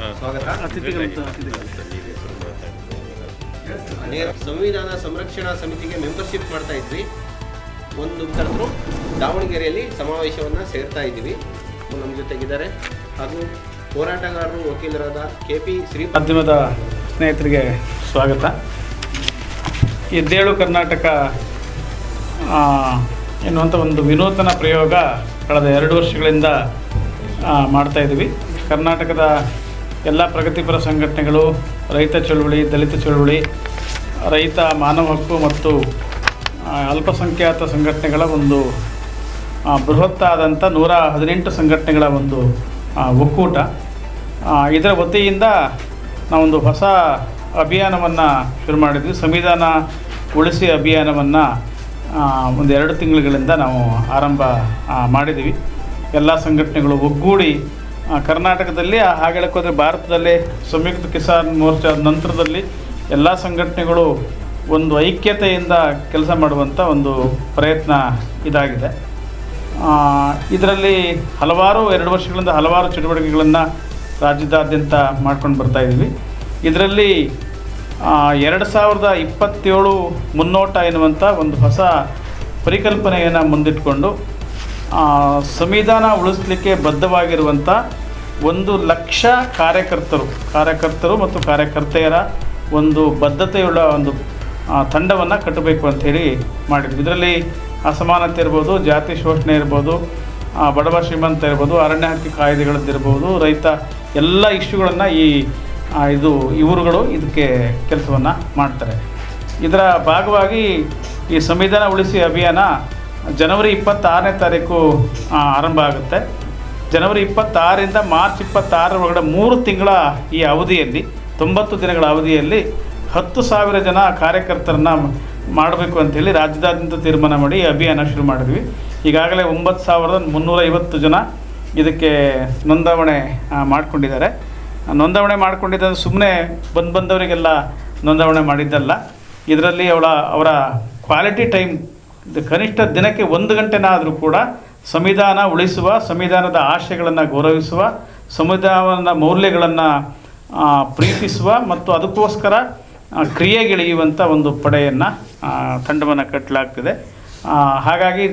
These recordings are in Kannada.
ಸ್ವಾಗತ ಸಂವಿಧಾನ ಸಂರಕ್ಷಣಾ ಸಮಿತಿಗೆ ಮೆಂಬರ್ಶಿಪ್ ಮಾಡ್ತಾ ಇದ್ವಿ. ಒಂದು ಕರೆದ್ರು ದಾವಣಗೆರೆಯಲ್ಲಿ ಸಮಾವೇಶವನ್ನು ಸೇರ್ತಾ ಇದ್ದೀವಿ. ನಮ್ಮ ಜೊತೆಗಿದ್ದಾರೆ. ಹಾಗೂ ಹೋರಾಟಗಾರರು ವಕೀಲರಾದ ಕೆ ಪಿ ಶ್ರೀ ಮಾಧ್ಯಮದ ಸ್ನೇಹಿತರಿಗೆ ಸ್ವಾಗತ. ಎದ್ದೇಳು ಕರ್ನಾಟಕ ಎನ್ನುವಂಥ ಒಂದು ವಿನೂತನ ಪ್ರಯೋಗ ಕಳೆದ ಎರಡು ವರ್ಷಗಳಿಂದ ಮಾಡ್ತಾ ಇದ್ದೀವಿ. ಕರ್ನಾಟಕದ ಎಲ್ಲ ಪ್ರಗತಿಪರ ಸಂಘಟನೆಗಳು, ರೈತ ಚಳುವಳಿ, ದಲಿತ ಚಳುವಳಿ, ರೈತ ಮಾನವ ಹಕ್ಕು ಮತ್ತು ಅಲ್ಪಸಂಖ್ಯಾತ ಸಂಘಟನೆಗಳ ಒಂದು ಬೃಹತ್ತಾದಂಥ ನೂರ ಹದಿನೆಂಟು ಸಂಘಟನೆಗಳ ಒಂದು ಒಕ್ಕೂಟ. ಇದರ ವತಿಯಿಂದ ನಾವೊಂದು ಹೊಸ ಅಭಿಯಾನವನ್ನು ಶುರು ಮಾಡಿದ್ವಿ. ಸಂವಿಧಾನ ಉಳಿಸಿ ಅಭಿಯಾನವನ್ನು ಒಂದು ಎರಡು ತಿಂಗಳುಗಳಿಂದ ನಾವು ಆರಂಭ ಮಾಡಿದ್ದೀವಿ. ಎಲ್ಲ ಸಂಘಟನೆಗಳು ಒಗ್ಗೂಡಿ ಕರ್ನಾಟಕದಲ್ಲಿ ಹಾಗೆ ಹೋದರೆ ಭಾರತದಲ್ಲಿ ಸಂಯುಕ್ತ ಕಿಸಾನ್ ಮೋರ್ಚಾದ ನಂತರದಲ್ಲಿ ಎಲ್ಲ ಸಂಘಟನೆಗಳು ಒಂದು ಐಕ್ಯತೆಯಿಂದ ಕೆಲಸ ಮಾಡುವಂಥ ಒಂದು ಪ್ರಯತ್ನ ಇದಾಗಿದೆ. ಇದರಲ್ಲಿ ಹಲವಾರು ಎರಡು ವರ್ಷಗಳಿಂದ ಹಲವಾರು ಚಟುವಟಿಕೆಗಳನ್ನು ರಾಜ್ಯದಾದ್ಯಂತ ಮಾಡ್ಕೊಂಡು ಬರ್ತಾ ಇದ್ದೀವಿ ಇದರಲ್ಲಿ ಎರಡು ಸಾವಿರದ ಇಪ್ಪತ್ತೇಳು ಮುನ್ನೋಟ ಎನ್ನುವಂಥ ಒಂದು ಹೊಸ ಪರಿಕಲ್ಪನೆಯನ್ನು ಮುಂದಿಟ್ಕೊಂಡು ಆ, ಸಂವಿಧಾನ ಉಳಿಸ್ಲಿಕ್ಕೆ ಬದ್ಧವಾಗಿರುವಂಥ ಒಂದು ಲಕ್ಷ ಕಾರ್ಯಕರ್ತರು ಕಾರ್ಯಕರ್ತರು ಮತ್ತು ಕಾರ್ಯಕರ್ತೆಯರ ಒಂದು ಬದ್ಧತೆಯುಳ್ಳ ಒಂದು ತಂಡವನ್ನು ಕಟ್ಟಬೇಕು ಅಂಥೇಳಿ ಮಾಡಿದ್ವಿ ಇದರಲ್ಲಿ ಅಸಮಾನತೆ ಇರ್ಬೋದು, ಜಾತಿ ಶೋಷಣೆ ಇರ್ಬೋದು ಬಡವ ಶ್ರೀಮಂತ ಇರ್ಬೋದು, ಅರಣ್ಯ ಹಕ್ಕಿ ಕಾಯ್ದೆಗಳದ್ದಿರ್ಬೋದು, ರೈತ ಎಲ್ಲ ಇಶ್ಯೂಗಳನ್ನು ಈ ಇದು, ಇವರುಗಳು ಇದಕ್ಕೆ ಕೆಲಸವನ್ನು ಮಾಡ್ತಾರೆ. ಇದರ ಭಾಗವಾಗಿ ಈ ಸಂವಿಧಾನ ಉಳಿಸಿ ಅಭಿಯಾನ ಜನವರಿ ಇಪ್ಪತ್ತಾರನೇ ತಾರೀಕು ಆರಂಭ ಆಗುತ್ತೆ. ಜನವರಿ ಇಪ್ಪತ್ತಾರರಿಂದ ಮಾರ್ಚ್ ಇಪ್ಪತ್ತಾರರ ಒಳಗಡೆ ಮೂರು ತಿಂಗಳ ಈ ಅವಧಿಯಲ್ಲಿ, ತೊಂಬತ್ತು ದಿನಗಳ ಅವಧಿಯಲ್ಲಿ ಹತ್ತು ಸಾವಿರ ಜನ ಕಾರ್ಯಕರ್ತರನ್ನ ಮಾಡಬೇಕು ಅಂಥೇಳಿ ರಾಜ್ಯದಾದ್ಯಂತ ತೀರ್ಮಾನ ಮಾಡಿ ಅಭಿಯಾನ ಶುರು ಮಾಡಿದ್ವಿ. ಈಗಾಗಲೇ ಒಂಬತ್ತು ಸಾವಿರದ ಮುನ್ನೂರ ಐವತ್ತು ಜನ ಇದಕ್ಕೆ ನೋಂದಾವಣೆ ಮಾಡಿಕೊಂಡಿದ್ದಾರೆ. ನೋಂದಾವಣೆ ಮಾಡ್ಕೊಂಡಿದ್ದ ಸುಮ್ಮನೆ ಬಂದು ಬಂದವರಿಗೆಲ್ಲ ನೋಂದಾವಣೆ ಮಾಡಿದ್ದಲ್ಲ. ಇದರಲ್ಲಿ ಅವಳ, ಅವರ ಕ್ವಾಲಿಟಿ ಟೈಮ್ ಕನಿಷ್ಠ ದಿನಕ್ಕೆ ಒಂದು ಗಂಟೆನಾದರೂ ಕೂಡ ಸಂವಿಧಾನ ಉಳಿಸುವ, ಸಂವಿಧಾನದ ಆಶಯಗಳನ್ನು ಗೌರವಿಸುವ, ಸಂವಿಧಾನದ ಮೌಲ್ಯಗಳನ್ನು ಪ್ರೀತಿಸುವ ಮತ್ತು ಅದಕ್ಕೋಸ್ಕರ ಕ್ರಿಯೆಗಿಳಿಯುವಂಥ ಒಂದು ಪಡೆಯನ್ನು ತಂಡವನ್ನು ಕಟ್ಟಲಾಗ್ತಿದೆ. ಹಾಗಾಗಿ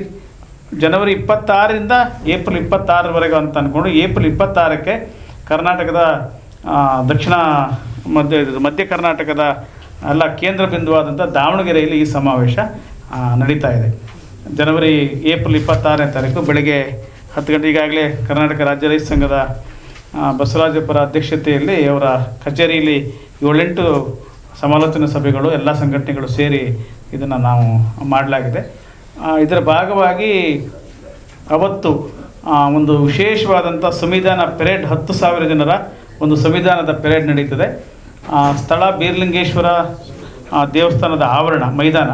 ಜನವರಿ ಇಪ್ಪತ್ತಾರರಿಂದ ಏಪ್ರಿಲ್ ಇಪ್ಪತ್ತಾರರವರೆಗೆ ಅಂತ ಅಂದ್ಕೊಂಡು ಏಪ್ರಿಲ್ ಇಪ್ಪತ್ತಾರಕ್ಕೆ ಕರ್ನಾಟಕದ ದಕ್ಷಿಣ ಮಧ್ಯ ಮಧ್ಯ ಕರ್ನಾಟಕದ ಎಲ್ಲ ಕೇಂದ್ರ ಬಿಂದುವಾದಂಥ ದಾವಣಗೆರೆಯಲ್ಲಿ ಈ ಸಮಾವೇಶ ನಡೀತಾ ಇದೆ. ಜನವರಿ, ಏಪ್ರಿಲ್ ಇಪ್ಪತ್ತಾರನೇ ತಾರೀಕು ಬೆಳಗ್ಗೆ ಹತ್ತು ಗಂಟೆ ಈಗಾಗಲೇ ಕರ್ನಾಟಕ ರಾಜ್ಯ ರೈತ ಸಂಘದ ಬಸವರಾಜಪ್ಪರ ಅಧ್ಯಕ್ಷತೆಯಲ್ಲಿ ಅವರ ಕಚೇರಿಯಲ್ಲಿ ಏಳೆಂಟು ಸಮಾಲೋಚನಾ ಸಭೆಗಳು, ಎಲ್ಲ ಸಂಘಟನೆಗಳು ಸೇರಿ ಇದನ್ನು ನಾವು ಮಾಡಲಾಗಿದೆ. ಇದರ ಭಾಗವಾಗಿ ಅವತ್ತು ಒಂದು ವಿಶೇಷವಾದಂಥ ಸಂವಿಧಾನ ಪೆರೇಡ್ ಹತ್ತು ಸಾವಿರ ಜನರ ಒಂದು ಸಂವಿಧಾನದ ಪೆರೇಡ್ ನಡೀತದೆ. ಸ್ಥಳ ಬೀರ್ಲಿಂಗೇಶ್ವರ ದೇವಸ್ಥಾನದ ಆವರಣ, ಮೈದಾನ.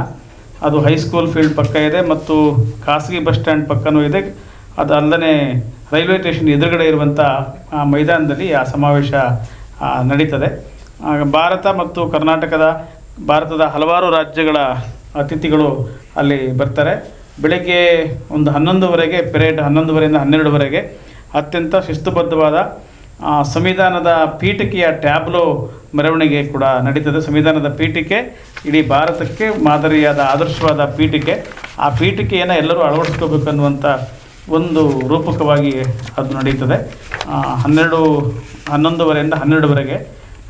ಅದು ಹೈಸ್ಕೂಲ್ ಫೀಲ್ಡ್ ಪಕ್ಕ ಇದೆ ಮತ್ತು ಖಾಸಗಿ ಬಸ್ ಸ್ಟ್ಯಾಂಡ್ ಪಕ್ಕನೂ ಇದೆ. ಅದು ಅಲ್ಲದೆ ರೈಲ್ವೆ ಸ್ಟೇಷನ್ ಎದುರುಗಡೆ ಇರುವಂಥ ಮೈದಾನದಲ್ಲಿ ಆ ಸಮಾವೇಶ ನಡೀತದೆ. ಭಾರತ ಮತ್ತು ಕರ್ನಾಟಕದ, ಭಾರತದ ಹಲವಾರು ರಾಜ್ಯಗಳ ಅತಿಥಿಗಳು ಅಲ್ಲಿ ಬರ್ತಾರೆ. ಬೆಳಗ್ಗೆ ಒಂದು ಹನ್ನೊಂದುವರೆಗೆ ಪೆರೇಡ್ ಹನ್ನೊಂದುವರೆಯಿಂದ ಹನ್ನೆರಡುವರೆಗೆ. ಅತ್ಯಂತ ಶಿಸ್ತುಬದ್ಧವಾದ ಸಂವಿಧಾನದ ಪೀಠಿಕೆಯ ಟ್ಯಾಬ್ಲೋ ಮೆರವಣಿಗೆ ಕೂಡ ನಡೀತದೆ. ಸಂವಿಧಾನದ ಪೀಠಿಕೆ, ಇಡೀ ಭಾರತಕ್ಕೆ ಮಾದರಿಯಾದ, ಆದರ್ಶವಾದ ಪೀಠಿಕೆ. ಆ ಪೀಠಿಕೆಯನ್ನು ಎಲ್ಲರೂ ಅಳವಡಿಸ್ಕೋಬೇಕು ಅನ್ನುವಂಥ ಒಂದು ರೂಪಕವಾಗಿ ಅದು ನಡೀತದೆ. ಹನ್ನೆರಡು, ಹನ್ನೊಂದುವರೆಯಿಂದ ಹನ್ನೆರಡುವರೆಗೆ.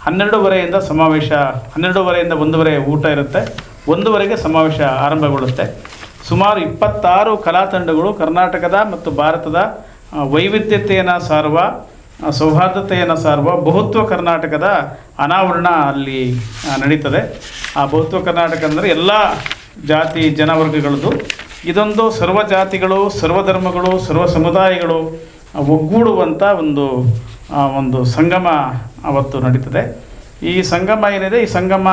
ಹನ್ನೆರಡುವರೆಯಿಂದ ಸಮಾವೇಶ, ಹನ್ನೆರಡುವರೆಯಿಂದ ಒಂದೂವರೆ ಊಟ ಇರುತ್ತೆ. ಒಂದುವರೆಗೆ ಸಮಾವೇಶ ಆರಂಭಗೊಳ್ಳುತ್ತೆ. ಸುಮಾರು ಇಪ್ಪತ್ತಾರು ಕಲಾತಂಡಗಳು ಕರ್ನಾಟಕದ ಮತ್ತು ಭಾರತದ ವೈವಿಧ್ಯತೆಯನ್ನು ಸಾರುವ ಸೌಹಾರ್ದತೆಯನ್ನು ಸಾರುವ ಬಹುತ್ವ ಕರ್ನಾಟಕದ ಅನಾವರಣ ಅಲ್ಲಿ ನಡೀತದೆ. ಆ ಬಹುತ್ವ ಕರ್ನಾಟಕ ಅಂದರೆ ಎಲ್ಲ ಜಾತಿ, ಜನವರ್ಗಗಳದ್ದು. ಇದೊಂದು ಸರ್ವ ಜಾತಿಗಳು, ಸರ್ವ ಧರ್ಮಗಳು, ಸರ್ವ ಸಮುದಾಯಗಳು ಒಗ್ಗೂಡುವಂಥ ಒಂದು ಒಂದು ಸಂಗಮ ಅವತ್ತು ನಡೀತದೆ. ಈ ಸಂಗಮ ಏನಿದೆ? ಈ ಸಂಗಮ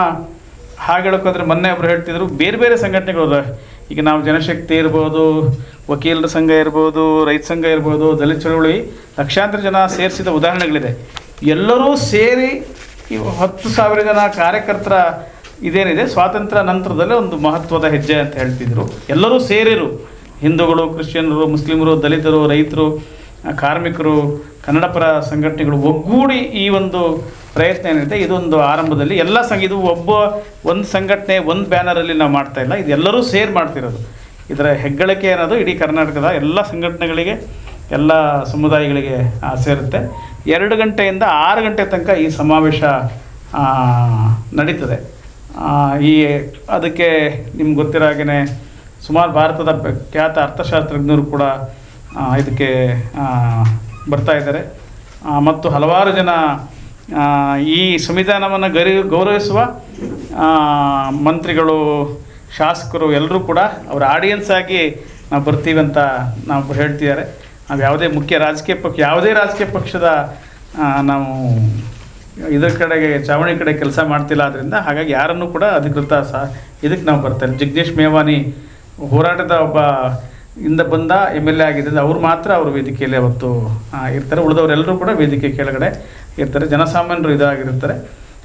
ಹಾಗೆ ಹೇಳ್ಕೊಂಡ್ರೆ ಮೊನ್ನೆ ಒಬ್ಬರು ಹೇಳ್ತಿದ್ರು, ಬೇರೆ ಬೇರೆ ಸಂಘಟನೆಗಳು. ಈಗ ನಾವು ಜನಶಕ್ತಿ ಇರ್ಬೋದು, ವಕೀಲರ ಸಂಘ ಇರ್ಬೋದು, ರೈತ ಸಂಘ ಇರ್ಬೋದು, ದಲಿತ ಚಳವಳಿ, ಲಕ್ಷಾಂತರ ಜನ ಸೇರಿಸಿದ ಉದಾಹರಣೆಗಳಿದೆ. ಎಲ್ಲರೂ ಸೇರಿ ಹತ್ತು ಸಾವಿರ ಜನ ಕಾರ್ಯಕರ್ತರ ಇದೇನಿದೆ, ಸ್ವಾತಂತ್ರ್ಯ ನಂತರದಲ್ಲೇ ಒಂದು ಮಹತ್ವದ ಹೆಜ್ಜೆ ಅಂತ ಹೇಳ್ತಿದ್ರು. ಎಲ್ಲರೂ ಸೇರಿರು. ಹಿಂದೂಗಳು, ಕ್ರಿಶ್ಚಿಯನ್ರು, ಮುಸ್ಲಿಮರು, ದಲಿತರು, ರೈತರು ಕಾರ್ಮಿಕರು, ಕನ್ನಡಪರ ಸಂಘಟನೆಗಳು ಒಗ್ಗೂಡಿ ಈ ಒಂದು ಪ್ರಯತ್ನ ಏನಿದೆ, ಇದೊಂದು ಆರಂಭದಲ್ಲಿ ಎಲ್ಲ ಸಂಘ ಇದು ಒಬ್ಬ ಒಂದು ಸಂಘಟನೆ, ಒಂದು ಬ್ಯಾನರಲ್ಲಿ ನಾವು ಮಾಡ್ತಾ ಇಲ್ಲ ಇದೆಲ್ಲರೂ ಸೇರ್ ಮಾಡ್ತಿರೋದು. ಇದರ ಹೆಗ್ಗಳಿಕೆ ಅನ್ನೋದು ಇಡೀ ಕರ್ನಾಟಕದ ಎಲ್ಲ ಸಂಘಟನೆಗಳಿಗೆ, ಎಲ್ಲ ಸಮುದಾಯಗಳಿಗೆ ಸೇರುತ್ತೆ. ಎರಡು ಗಂಟೆಯಿಂದ ಆರು ಗಂಟೆ ತನಕ ಈ ಸಮಾವೇಶ ನಡೀತದೆ. ಈ ಅದಕ್ಕೆ ನಿಮ್ಗೆ ಗೊತ್ತಿರೋ ಹಾಗೆಯೇ ಸುಮಾರು ಭಾರತದ ಖ್ಯಾತ ಅರ್ಥಶಾಸ್ತ್ರಜ್ಞರು ಕೂಡ ಇದಕ್ಕೆ ಬರ್ತಾ ಇದ್ದಾರೆ. ಮತ್ತು ಹಲವಾರು ಜನ ಈ ಸಂವಿಧಾನವನ್ನು ಗರಿ, ಗೌರವಿಸುವ ಮಂತ್ರಿಗಳು, ಶಾಸಕರು ಎಲ್ಲರೂ ಕೂಡ ಅವರ ಆಡಿಯನ್ಸ್ ಆಗಿ ನಾವು ಬರ್ತೀವಿ ಅಂತ ನಾವು ಹೇಳ್ತಿದ್ದಾರೆ. ನಾವು ಯಾವುದೇ ಮುಖ್ಯ ರಾಜಕೀಯ ಪಕ್ಷ, ಯಾವುದೇ ರಾಜಕೀಯ ಪಕ್ಷದ ನಾವು ಇದರ ಕಡೆಗೆ, ಚಾವಣಿ ಕಡೆ ಕೆಲಸ ಮಾಡ್ತಿಲ್ಲ ಆದ್ದರಿಂದ ಹಾಗಾಗಿ ಯಾರನ್ನು ಕೂಡ ಅಧಿಕೃತ ಸಹ ಇದಕ್ಕೆ ನಾವು ಬರ್ತಾರೆ ಜಗದೀಶ್ ಮೇವಾನಿ ಹೋರಾಟದ ಒಬ್ಬ ಇಂದ ಬಂದ ಎಂ ಎಲ್ ಎ ಆಗಿದ್ದರಿಂದ ಅವ್ರು ಮಾತ್ರ ಅವ್ರ ವೇದಿಕೆಯಲ್ಲಿ ಅವತ್ತು ಇರ್ತಾರೆ. ಉಳಿದವರೆಲ್ಲರೂ ಕೂಡ ವೇದಿಕೆ ಕೆಳಗಡೆ ಇರ್ತಾರೆ. ಜನಸಾಮಾನ್ಯರು ಇದಾಗಿರ್ತಾರೆ.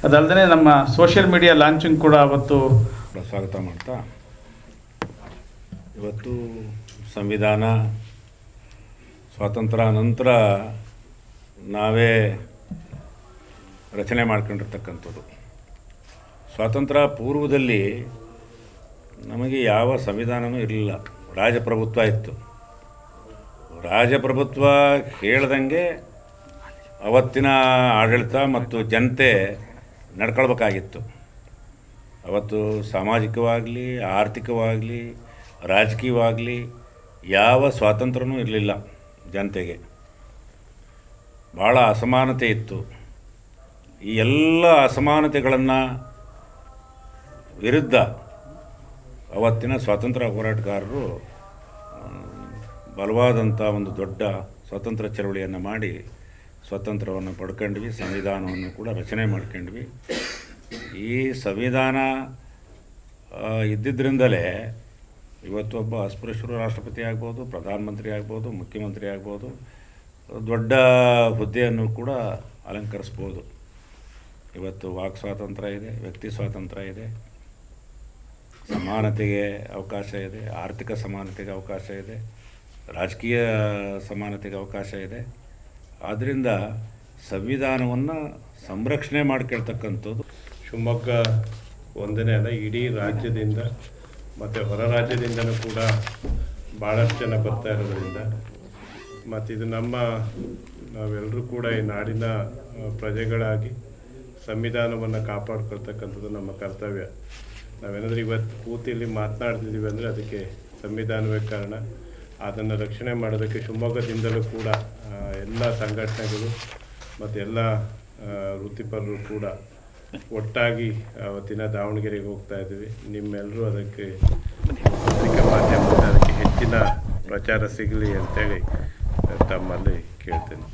ಅದಲ್ಲದೆ ನಮ್ಮ ಸೋಷಿಯಲ್ ಮೀಡಿಯಾ ಲಾಂಚಿಂಗ್ ಕೂಡ ಅವತ್ತು ಸ್ವಾಗತ ಮಾಡ್ತಾ. ಇವತ್ತು ಸಂವಿಧಾನ ಸ್ವಾತಂತ್ರ್ಯ ನಂತರ ನಾವೇ ರಚನೆ ಮಾಡ್ಕೊಂಡಿರ್ತಕ್ಕಂಥದ್ದು. ಸ್ವಾತಂತ್ರ್ಯ ಪೂರ್ವದಲ್ಲಿ ನಮಗೆ ಯಾವ ಸಂವಿಧಾನವೂ ಇರಲಿಲ್ಲ. ರಾಜಪ್ರಭುತ್ವ ಇತ್ತು. ರಾಜಪ್ರಭುತ್ವ ಹೇಳ್ದಂಗೆ ಅವತ್ತಿನ ಆಡಳಿತ ಮತ್ತು ಜನತೆ ನಡ್ಕೊಳ್ಬೇಕಾಗಿತ್ತು. ಅವತ್ತು ಸಾಮಾಜಿಕವಾಗಲಿ, ಆರ್ಥಿಕವಾಗಲಿ, ರಾಜಕೀಯವಾಗಲಿ ಯಾವ ಸ್ವಾತಂತ್ರ್ಯನೂ ಇರಲಿಲ್ಲ ಜನತೆಗೆ. ಭಾಳ ಅಸಮಾನತೆ ಇತ್ತು. ಈ ಎಲ್ಲ ಅಸಮಾನತೆಗಳನ್ನು ವಿರುದ್ಧ ಅವತ್ತಿನ ಸ್ವಾತಂತ್ರ್ಯ ಹೋರಾಟಗಾರರು ಬಲವಾದಂಥ ಒಂದು ದೊಡ್ಡ ಸ್ವಾತಂತ್ರ್ಯ ಚಳವಳಿಯನ್ನು ಮಾಡಿ ಸ್ವಾತಂತ್ರ್ಯವನ್ನು ಪಡ್ಕೊಂಡ್ವಿ, ಸಂವಿಧಾನವನ್ನು ಕೂಡ ರಚನೆ ಮಾಡ್ಕೊಂಡ್ವಿ. ಈ ಸಂವಿಧಾನ ಇದ್ದಿದ್ದರಿಂದಲೇ ಇವತ್ತು ಒಬ್ಬ ಅಸ್ಪೃಶ್ಯರು ರಾಷ್ಟ್ರಪತಿ ಆಗ್ಬೋದು, ಪ್ರಧಾನಮಂತ್ರಿ ಆಗ್ಬೋದು, ಮುಖ್ಯಮಂತ್ರಿ ಆಗ್ಬೋದು, ದೊಡ್ಡ ಹುದ್ದೆಯನ್ನು ಕೂಡ ಅಲಂಕರಿಸ್ಬೋದು. ಇವತ್ತು ವಾಕ್ ಸ್ವಾತಂತ್ರ್ಯ ಇದೆ, ವ್ಯಕ್ತಿ ಸ್ವಾತಂತ್ರ್ಯ ಇದೆ. ಸಮಾನತೆಗೆ ಅವಕಾಶ ಇದೆ, ಆರ್ಥಿಕ ಸಮಾನತೆಗೆ ಅವಕಾಶ ಇದೆ, ರಾಜಕೀಯ ಸಮಾನತೆಗೆ ಅವಕಾಶ ಇದೆ. ಆದ್ದರಿಂದ ಸಂವಿಧಾನವನ್ನು ಸಂರಕ್ಷಣೆ ಮಾಡ್ಕೊಳ್ತಕ್ಕಂಥದ್ದು. ಶಿವಮೊಗ್ಗ ಒಂದನೇ ಅಲ್ಲ, ಇಡೀ ರಾಜ್ಯದಿಂದ ಮತ್ತು ಹೊರ ರಾಜ್ಯದಿಂದಲೂ ಕೂಡ ಭಾಳಷ್ಟು ಜನ ಬರ್ತಾ ಇರೋದ್ರಿಂದ ಮತ್ತು ಇದು ನಮ್ಮ ನಾವೆಲ್ಲರೂ ಕೂಡ ಈ ನಾಡಿನ ಪ್ರಜೆಗಳಾಗಿ ಸಂವಿಧಾನವನ್ನು ಕಾಪಾಡ್ಕೊಳ್ತಕ್ಕಂಥದ್ದು ನಮ್ಮ ಕರ್ತವ್ಯ. ನಾವೇನಾದರೂ ಇವತ್ತು ಇಲ್ಲಿ ಮಾತನಾಡ್ತಿದ್ದೀವಿ ಅಂದರೆ ಅದಕ್ಕೆ ಸಂವಿಧಾನವೇ ಕಾರಣ. ಅದನ್ನು ರಕ್ಷಣೆ ಮಾಡೋದಕ್ಕೆ ಶಿವಮೊಗ್ಗದಿಂದಲೂ ಕೂಡ ಎಲ್ಲ ಸಂಘಟನೆಗಳು ಮತ್ತು ಎಲ್ಲ ವೃತ್ತಿಪರರು ಕೂಡ ಒಟ್ಟಾಗಿ ಅವತ್ತಿನ ದಾವಣಗೆರೆಗೆ ಹೋಗ್ತಾ ಇದ್ದೀವಿ. ನಿಮ್ಮೆಲ್ಲರೂ ಅದಕ್ಕೆ ಪತ್ರಿಕಾ ಅದಕ್ಕೆ ಹೆಚ್ಚಿನ ಪ್ರಚಾರ ಸಿಗಲಿ ಅಂತೇಳಿ ತಮ್ಮಲ್ಲಿ ಕೇಳ್ತೇನೆ.